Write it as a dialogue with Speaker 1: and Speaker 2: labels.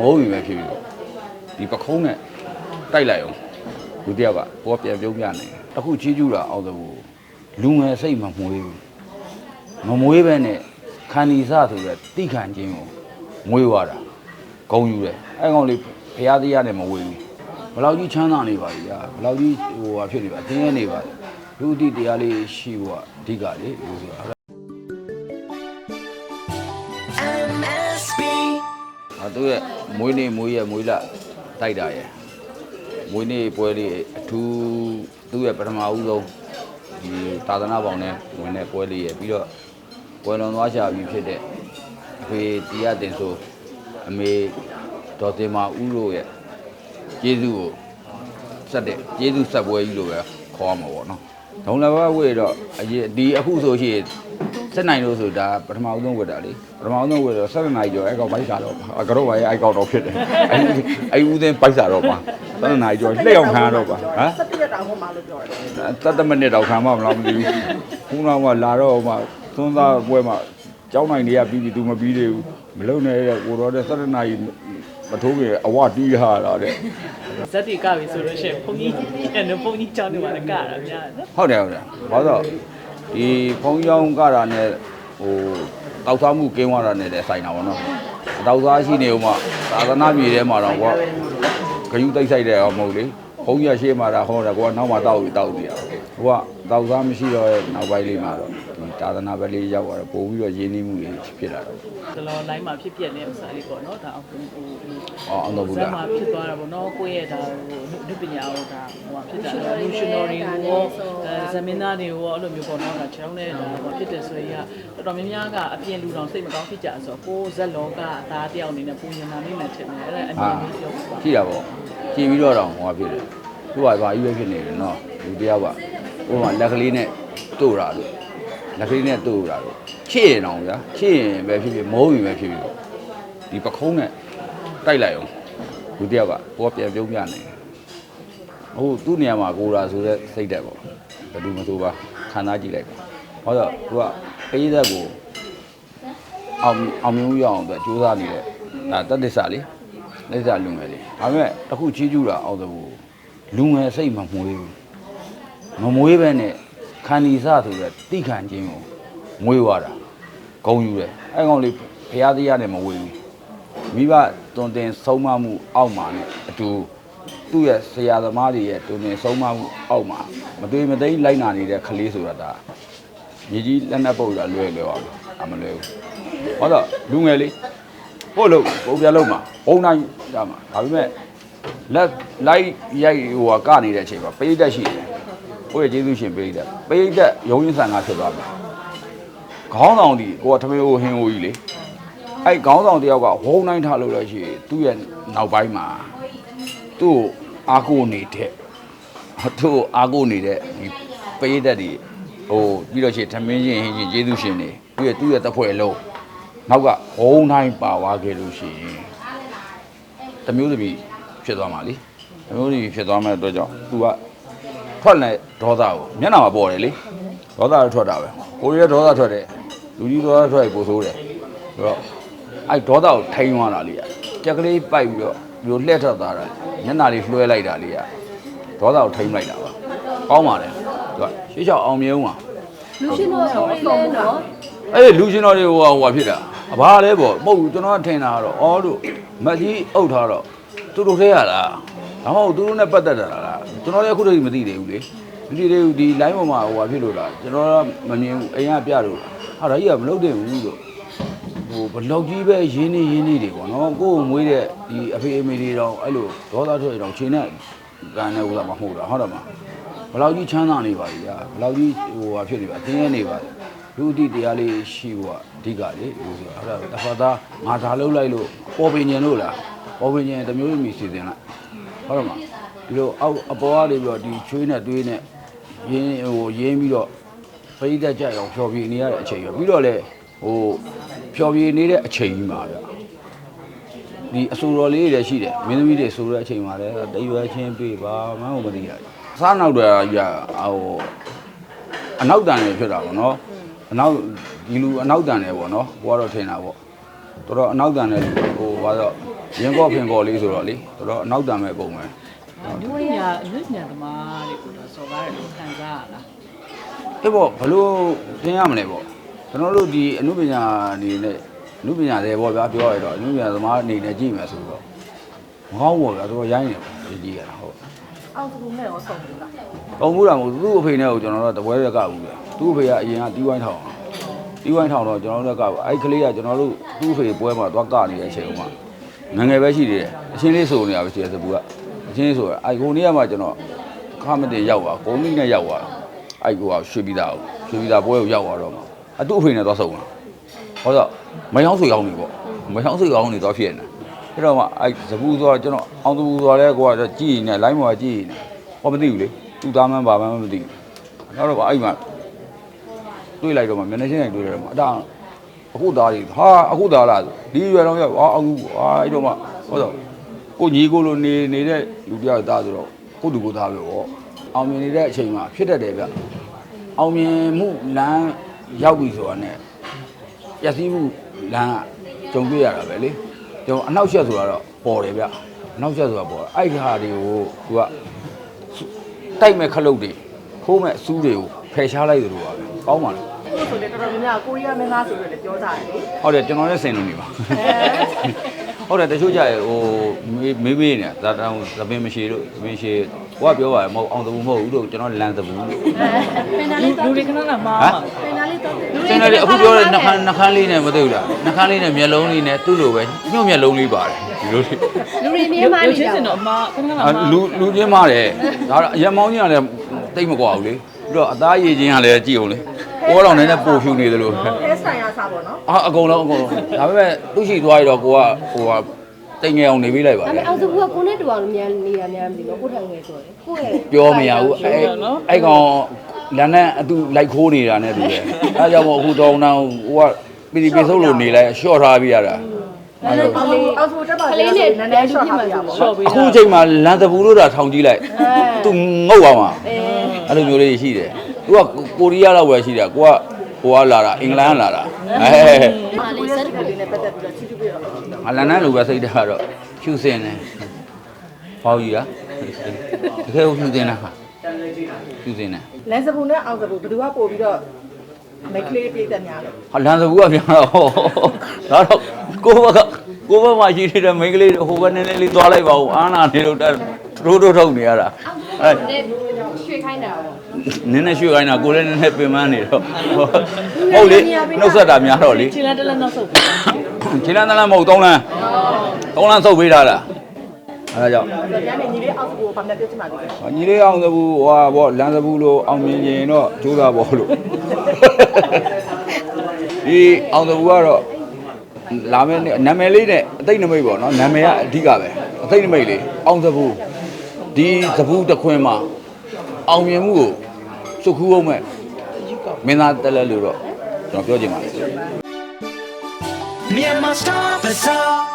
Speaker 1: မိုးပြီပဲဖြစ်ဖြစ်ဒီပခုံးနဲ့တိုက်လိုက်အောင်လူတယောက်ကဘောပြန်ပြုံးပြနေတခုချီးကျူးတာအောက်သဘူလူငယ်စိတ်မမွေးဘူးမမွေးပဲနဲ့ခန္ဒီစဆိုတဲ့တိခန့်ချင်းကိုမွေးသွားတာဂုံယူတယ်အဲကောင်လေးဖရာတရားနဲ့မဝေးဘူးဘယ်လောက်ကြီးချမ်းသာနေပါလိဗျာဘယ်လောက်ကြီးဟိုဟာဖြစ်နေပါတင်းရဲနေပါလိလူအတိတရားလေးရှိဖို့ကအဓိကလေလို့ဆိုတာ သူရဲ့မွေးနေ့မွေးရက်မွေးလတိုက်တာရဲ့မွေးနေ့ပွဲလေးအထူးသူ့ရဲ့ပထမဦးဆုံးဒီသာသနာပေါင်းနဲ့ဝင်တဲ့ပွဲလေးရဲ့ပြီးတော့ပွဲလွန်သွားချပြီးဖြစ်တဲ့အဖေတရားတင်ဆိုအမေဒေါ်တင်မာဦးတို့ရဲ့ကျေးဇူးကိုဆက်တဲ့ကျေးဇူးဆက်ပွဲကြီးလို့ပဲခေါ်ရမှာပေါ့နော်ဒုံလဘဝေတော့အရင်ဒီအခုဆိုရှင် စက်နိုင်လို့ဆိုဒါပထမဦးဆုံးဝတ်တာလေပထမဦးဆုံးဝတ်တော့7နိုင်ကျော်အဲ့ကောင်ဘိုက်စားတော့ကတော့ပါရဲ့အဲ့ကောင်တော့ဖြစ်တယ်အဲ့အဲ့ဦးသိန်းဘိုက်စားတော့ပါ7နိုင်ကျော်လှည့်အောင်ခံရတော့ပါဟမ်
Speaker 2: စက်ပြက်တောင်ဟိုမှာလို့ပြောတယ်
Speaker 1: တတ်တမနစ်တော့ခံမမလားမသိဘူးခုနကလာတော့မှသွန်းသားပွဲမှာကျောင်းနိုင်တွေကပြီးပြီသူမပြီးသေးဘူးမလုံနဲ့တဲ့ကိုတော်တဲ့7နိုင်မထိုးခင်အဝတီးရတာတဲ့
Speaker 2: ဇက်တီကပြီဆိုလို့ရှိရင်ဘုန်းကြီးအဲ့တော့ဘုန်းကြီးကြောင်းနေမှာလည်းကတာများတယ်နော်
Speaker 1: ဟုတ်တယ်ဟုတ်တယ်ဘာလို့ ဒီဖုံးရောင်းကတာနဲ့ဟိုတောက်သားမှုကင်းသွားတာနဲ့လည်းဆိုင်တာပေါ့နော်တောက်သားရှိနေဦးမှသာသနာပြည်ထဲမှာတော့ကွာဂယုတိတ်ဆိုင်တဲ့အောင်မဟုတ်လေ ဘုံကြီးရှေ့မှာဒါဟောတာကွာနောက်မှတောက်ပြီးတောက်ပြီးရဟိုကတောက်သားမရှိတော့နောက်ပိုင်းလေးမှာတော့ဒီသာသနာပဲလေးရောက်သွားတော့ပို့ပြီးတော့ရင်းနှီးမှုတွေဖြစ်လာတော့
Speaker 2: ဒီလို line မှာဖြစ်ပြတဲ့ဥစ္စာလေးပေါ့နော်ဒါဟိုဟို
Speaker 1: အော်အောင်တော့ဘူး
Speaker 2: ဇက်
Speaker 1: လား
Speaker 2: မှာဖြစ်သွားတာပေါ့နော်ကိုယ့်ရဲ့ဒါဟိုအနုပညာဟိုဒါဟိုဖြစ်တာ revolutionary ကိုဇမင်းသားတွေရောအဲ့လိုမျိုးပေါ့နော်ဒါခြေထောက်နဲ့ဒါဟိုဖြစ်တယ်ဆိုရင်ကတော်တော်များများကအပြင်လူတော်စိတ်မကောင်းဖြစ်ကြဆိုတော့ကိုဇက်လောကအသားတယောက်အနေနဲ့ပုံရင်နာမိမှထင်တယ်အဲ့ဒါအမြင်လေးပြောပါ
Speaker 1: ရှိတာပေါ့ ကြည်ပြီးတော့တော့ဟောဖြစ်တယ်သူကဘာကြီးပဲဖြစ်နေတယ်နော်လူတယောက်ကဟိုမှာလက်ကလေးနဲ့တို့တာလို့လက်ကလေးနဲ့တို့တာလို့ချစ်ရင်တော့ဗျာချစ်ရင်ပဲဖြစ်ဖြစ်မိုးပြီပဲဖြစ်ဖြစ်ဒီပခုံးနဲ့တိုက်လိုက်အောင်လူတယောက်ကဘောပြန်ပြုံးပြနေဟိုသူ့နေရာမှာကိုရာဆိုတဲ့စိတ်တက်ပေါ့ဘယ်သူမဆိုပါခံစားကြည့်လိုက်ပါဟောတော့သူကပေးသက်ကိုအောင်အောင်မြင်မှုရအောင်အတွက်စူးစမ်းနေတဲ့ဒါတတ်တစ္ဆာလေး လက်စားလူငယ်လေးဒါပေမဲ့တခုချီးကျူးတာအောက်သဘူလူငယ်စိတ်မမွေးဘူးမမွေးပဲနဲ့ခန္ဒီစဆိုတဲ့တိခန့်ချင်းကိုမွေးသွားတာဂုံယူတယ်အဲကောင်လေးဖရာတရားနဲ့မဝေးဘူးမိဘတွင်တင်ဆုံးမမှုအောက်မှာနဲ့အတူသူ့ရဲ့ဆရာသမားတွေရဲ့တွင်တင်ဆုံးမမှုအောက်မှာမသွေမသိမ်းလိုက်နာနေတဲ့ကလေးဆိုတာဒါမြေကြီးလက်နက်ပုတ်ရလွယ်လွယ်ပါဘူးအမလွယ်ဘူးဟောတော့လူငယ်လေး ပို့လို့ပုံပြလုံးမှာဘုံတိုင်းရမှာဒါပေမဲ့လက်လိုက်ရိုက်ဟိုကကနေတဲ့အချိန်မှာပိဋကတ်ရှိတယ်ကိုယ့်ရဲ့ကျေးဇူးရှင်ပိဋကတ်ပိဋကတ်ရုံရင်းဆန်ကဖြစ်သွားပြီခေါင်းဆောင်ဒီကိုကထမေဟိုဟင်းဟိုကြီးလေအဲ့ခေါင်းဆောင်တယောက်ကဝုံတိုင်းထားလို့လို့ရှိရင်သူ့ရဲ့နောက်ပိုင်းမှာသူ့ကိုအာကိုနေတဲ့သူ့ကိုအာကိုနေတဲ့ဒီပိဋကတ်တွေဟိုပြီးတော့ရှိရင်ထမင်းရှင်ဟင်းရှင်ကျေးဇူးရှင်တွေပြီးရသူ့ရဲ့တပ်ဖွဲ့လုံး နောက်ကဘုံတိုင်းပါသွားခဲ့လို့ရှိရင်တမျိုးသမီးဖြစ်သွားမှာလीတမျိုးသမီးဖြစ်သွားမဲ့အတွက်ကြောင့် तू ကထွက်လဲဒေါသကိုမျက်နှာမှာပေါ်တယ်လေဒေါသထွက်တာပဲကိုရီးယားဒေါသထွက်တယ်လူကြီးဒေါသထွက်ကိုဆိုးတယ်ဆိုတော့အဲ့ဒေါသကိုထိန်းသွားတာလေကြက်ကလေးပိုက်ပြီးတော့ဒီလိုလှည့်ထွက်သွားတာမျက်နှာလေးလွှဲလိုက်တာလေဒေါသကိုထိန်းလိုက်တာပါကောင်းပါလေသူကရှေ့ချောက်အောင်မြင်အောင်ပါ
Speaker 3: လူရှင်တော်ဆိုရင်လည်းနော်
Speaker 1: အဲ့ဒီလူရှင်တော်တွေဟိုဟာဟိုဟာဖြစ်တာ အဘာလဲပေါ့မဟုတ်ဘူးကျွန်တော်ကထင်တာကတော့အော်လို့မက်ကြီးအုပ်ထားတော့သူတို့ထဲရလားဒါမှမဟုတ်သူတို့နဲ့ပတ်သက်တာလားကျွန်တော်လည်းအခုတည်းမသိသေးဘူးလေမသိသေးဘူးဒီ line ပေါ်မှာဟိုဟာဖြစ်လို့လားကျွန်တော်ကမမြင်ဘူးအိမ်ကပြလို့ဟာဒါကြီးကမလုပ်တဲ့ဘူးလို့ဟိုဘလောက်ကြီးပဲရင်းနေရင်းနေတွေပေါ့နော်ကိုယ်ကိုမွေးတဲ့ဒီအဖေအမေတွေတော့အဲ့လိုဒေါသထွက်တော့ချိန်နဲ့ကန်နေဦးတာမဟုတ်တာဟုတ်တယ်မဘလောက်ကြီးချမ်းသာနေပါလိဗျာဘလောက်ကြီးဟိုဟာဖြစ်နေပါတင်းရဲနေပါလိ လူအတိတရားလေးရှိဖို့ကအဓိကလေလို့ဆိုတော့အဲ့ဒါတစ်ဖက်သားငါဒါလုပ်လိုက်လို့ပေါ်ပင်ញင်လို့လားပေါ်ပင်ញင်တစ်မျိုးမျိုးစီစဉ်လိုက်ဟုတ်တယ်မဒီလိုအောက်အပေါ်ကနေပြီးတော့ဒီချွေးနဲ့တွေးနဲ့ရင်းဟိုရင်းပြီးတော့ပိဋကတ်ကြအောင်ဖြော်ပြနေရတဲ့အချိန်ရောပြီးတော့လေဟိုဖြော်ပြနေတဲ့အချိန်ကြီးမှာဗျဒီအဆူတော်လေးတွေရှိတယ်မင်းသမီးတွေဆိုတဲ့အချိန်မှာလည်းတရွယ်ချင်းပြေးပါမှန်းမသိရဘူးအစားနောက်တော့ရဟိုအနောက်တန်တွေဖြစ်တာပေါ့နော် အနောက်ဒီလူအနောက်တန်တွေပေါ့နော်ကိုကတော့ထင်တာပေါ့တော်တော်အနောက်တန်တဲ့လူဟိုဘာလို့ရင်ကော့ဖင်ကော့လေးဆိုတော့လေတော်တော်အနောက်တန်မဲ့ပုံပဲ
Speaker 2: လူပညာအနုပညာသမားတွေကိုတော့စော်ကားတယ်လို့ခံစားရလား
Speaker 1: အေးပေါ့ဘလို့သင်ရမလဲပေါ့ကျွန်တော်တို့ဒီအနုပညာအနေနဲ့အနုပညာတွေပေါ့ဗျာပြောရတော့အနုပညာသမားအနေနဲ့ကြည့်မယ်ဆိုတော့မကောင်းဘူးဗျာတော်တော်ရိုင်းနေပေါ့ဒီကြီးရတာဟုတ်
Speaker 3: အောင်သူနဲ့ရောဆုံးဘူးလား
Speaker 1: ကောင်းမှုတာမဟုတ်သူ့အဖေနဲ့ကိုကျွန်တော်တို့တပွဲရက်ကဘူးဗျာ သူ့အဖေကအရင်ကတီးဝိုင်းထောင်တီးဝိုင်းထောင်တော့ကျွန်တော်တို့ကအဲ့ကလေးကကျွန်တော်တို့သူ့အဖေပွဲမှာသွားကနေတဲ့အချိန်မှာငငယ်ပဲရှိသေးတယ်အချင်းလေးဆိုနေတာပဲရှိတယ်စပူကအချင်းလေးဆိုတာအဲ့ကိုနေ့ကမှကျွန်တော်ခမတင်ရောက်သွားကိုမိနဲ့ရောက်သွားအဲ့ကိုကရွှေပြည်သားကိုရွှေပြည်သားပွဲကိုရောက်သွားတော့မှအတူအဖေနဲ့သွားဆုံတာဟောတော့မယောင်းဆွေကောင်းနေပေါ့မယောင်းဆွေကောင်းနေတော့ဖြစ်နေအဲ့တော့မှအဲ့စပူဆိုတော့ကျွန်တော်အောင်စပူဆိုတော့ကိုကကြည်နေလိုင်းမော်ကြည်နေဟောမသိဘူးလေသူ့သားမှန်းပါမှန်းမသိဘူးနောက်တော့အဲ့မှာ တွေးလိုက်တော့မှမျက်နှာချင်းနဲ့တွေးလိုက်တော့မှအတားအခုသားကြီးဟာအခုသားလားဒီရွယ်တော့ရောက်ဟာအခုဟာအဲ့တော့မှဟောတော့ကိုညီကိုလိုနေနေတဲ့လူတယောက်သားဆိုတော့ကိုတူကိုသားပဲပေါ့အောင်မြင်နေတဲ့အချိန်မှာဖြစ်တတ်တယ်ဗျအောင်မြင်မှုလမ်းရောက်ပြီဆိုတာ ਨੇ ပျက်စီးမှုလမ်းကကြုံတွေ့ရတာပဲလေကျွန်တော်အနောက်ရှက်ဆိုတာတော့ပေါ်တယ်ဗျအနောက်ရှက်ဆိုတာပေါ်တယ်အဲ့ဒီဟာတွေကိုသူကတိုက်မဲ့ခလုတ်တွေခိုးမဲ့စူးတွေကိုဖယ်ရှားလိုက်တယ်လို့ပါပဲကောင်းပါလား
Speaker 3: ကိုဆိုလေတော်တော်များများကိုရီးယားမင်းသားဆိုတော့လည်းပြောကြတယ်လေ
Speaker 1: ဟုတ်တယ်ကျွန်တော်လည်းစင်လို့နေပါဟုတ်တယ်တချို့ကြရဟိုမေးမေးမေးနေတာဇာတောင်သပင်မရှိလို့သပင်ရှိဟိုကပြောပါတယ်မဟုတ်အောင်သဘူးမဟုတ်ဘူးလို့ကျွန်တော်လမ်းသဘူးလို့
Speaker 3: ပင်နာလေး
Speaker 2: လူ
Speaker 3: တော့
Speaker 2: တွေခဏခဏမှား
Speaker 1: ဟမ်
Speaker 2: မှာ
Speaker 3: ပင်နာလေးတော့
Speaker 1: စင်တယ်အခုပြောတဲ့နှခမ်းနှခမ်းလေးနဲ့မသိဘူးလားနှခမ်းလေးနဲ့မျက်လုံးလေးနဲ့သူ့လိုပဲညှို့မျက်လုံးလေးပါတယ်ဒီလိုလေး
Speaker 3: လူတွေမြဲမှ
Speaker 2: လူ
Speaker 3: နေ
Speaker 2: ချင်း
Speaker 3: ကြ
Speaker 2: စင်တော့အမှားခဏခဏ
Speaker 1: အာ
Speaker 2: မှား
Speaker 1: လူလူချင်းမားတယ်ဒါတော့အရက်မောင်းကြီးကလည်းတိတ်မကွာဘူးလေပြီးတော့အသားရည်ချင်းကလည်းကြည့်အောင်လေ ပေါ်တော့နည်းနည်းပိုဖြူနေသလို
Speaker 3: ဟဲဆိုင်ရစားပေါ့နော်
Speaker 1: အာအကုန်လုံးအကုန်လုံးဒါပေမဲ့သူ့ရှိသွားရတော့ကိုကဟိုကတိတ်ငယ်အောင်နေပေးလိုက်ပါ
Speaker 3: ဒါပေ
Speaker 1: လေ
Speaker 3: မဲ့အောင်သူကကိုနဲ့တူအောင်မြန်နေတာများမသိဘူးကိုထံငယ်ဆိုတယ်ကိုရဲ့
Speaker 1: ပြောမရဘူးအဲအဲ့ကောင်လမ်းနဲ့အတူလိုက်ခိုးနေတာနဲ့တူတယ်အဲကြောင့်မို့အခုတောင်းတောင်းဟိုကပီပီဆုပ်လို့နေလိုက်ရှော့ထားပြရတာအဲကြောင့်
Speaker 3: အောင်သူအောင်သူတက်ပါလေနည်းနည်း short ထားပြပါ
Speaker 2: ရှော့ပေး
Speaker 1: အခု
Speaker 2: တာ
Speaker 1: ချိန်မှာလမ်းသဘူးလို့တာထောင်ကြည့်လိုက်သူငုတ်သွားမှာ
Speaker 3: အဲ
Speaker 1: အဲ့လိုမျိုးလေးရှိတယ် သူကကိုရီးယားလောက်ပဲရှိတယ်ကိုကဟိုကလာတာအင်္ဂလန်ကလာတာအဲ
Speaker 3: ဟာလေးစက်ကူလေးနဲ့ပတ်သက်ပြီးတော့ချီးကျူးပြီးတော့
Speaker 1: ငါလန်နန်းလိုပဲစိတ်ထားတော့ဖြူစင်တယ်ဟောကြီးကတကယ်ဖြူစင်တာဟာဖြူစင်တယ်
Speaker 3: လန်စပူနဲ့အောင်စပူဘယ်သူကပို့ပြီးတော့မိတ်ကလေးပြည့်တဲ့များလဲ
Speaker 1: ဟာလန်စဘူးကပြန်တော့ဟောဒါတော့ကိုဘကကိုဘမှာရှိနေတဲ့မိန်းကလေးဟိုဘက်နည်းနည်းလေးသွားလိုက်ပါဦးအာနာနေလို့တက်ထိုးထိုးထုတ်နေရတာအဲ
Speaker 3: ရွှေခိုင်းတာပေါ့
Speaker 1: နည်းနည်းရွှေ့ခိုင်းတာကိုလည်းနည်းနည်းပင်ပန်းနေတော့ဟုတ်လေနှုတ်ဆက်တာများတော့လေ
Speaker 2: ခြေလမ်းတစ်လက်နောက်ဆုပ်ပြီး
Speaker 1: ခြေလမ်းတလမ်းမဟုတ်သုံးလမ်းသုံးလမ်းဆုပ်ပေးထားတာအဲဒါကြောင့်
Speaker 3: ဆိုတော့ညနေညီလေးအောင်စပူကိုဗမာပြောချင်ပါသေးတယ်
Speaker 1: ညီလေးအောင်သဘူးဟွာဗောလမ်းသဘူးလို့အောင်မြင်ရင်တော့ကြိုးစားဗောလို့ဒီအောင်သဘူးကတော့လာမယ့်နေ့နာမည်လေးနဲ့အသိနမိတ်ပေါ့နော်နာမည်ကအဓိကပဲအသိနမိတ်လေးအောင်သဘူးဒီသဘူးတစ်ခွင်မှာအောင်မြင်မှုကို စုခူးအောင်မဲ့မင်းသားတက်လက်လို့တော့ကျွန်တော်ပြောချင်ပါတယ်
Speaker 4: Myanmar Star Bazaar